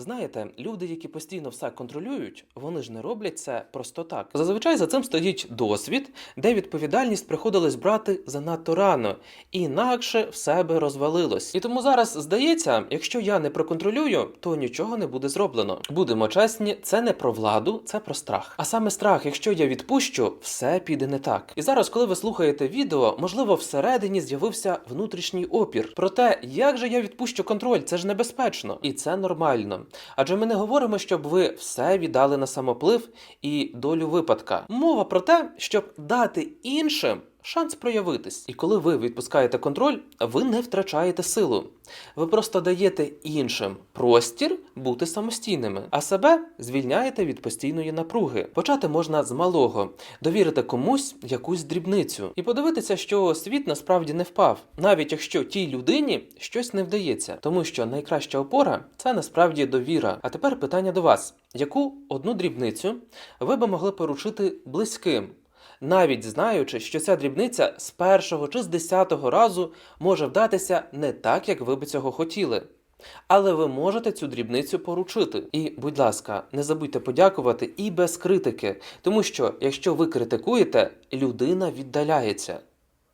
Знаєте, люди, які постійно все контролюють, вони ж не роблять це просто так. Зазвичай за цим стоїть досвід, де відповідальність приходилось брати занадто рано, інакше все би розвалилось. І тому зараз здається, якщо я не проконтролюю, то нічого не буде зроблено. Будемо чесні, це не про владу, це про страх. А саме страх, якщо я відпущу, все піде не так. І зараз, коли ви слухаєте відео, можливо, всередині з'явився внутрішній опір. Про те, як же я відпущу контроль, це ж небезпечно, і це нормально. Адже ми не говоримо, щоб ви все віддали на самоплив і долю випадка. Мова про те, щоб дати іншим. Шанс проявитись, і коли ви відпускаєте контроль, ви не втрачаєте силу. Ви просто даєте іншим простір бути самостійними, а себе звільняєте від постійної напруги. Почати можна з малого, довірити комусь якусь дрібницю і подивитися, що світ насправді не впав, навіть якщо тій людині щось не вдається, тому що найкраща опора це насправді довіра. А тепер питання до вас: яку одну дрібницю ви би могли поручити близьким? Навіть знаючи, що ця дрібниця з першого чи з десятого разу може вдатися не так, як ви би цього хотіли. Але ви можете цю дрібницю поручити. І, будь ласка, не забудьте подякувати і без критики, тому що якщо ви критикуєте, людина віддаляється.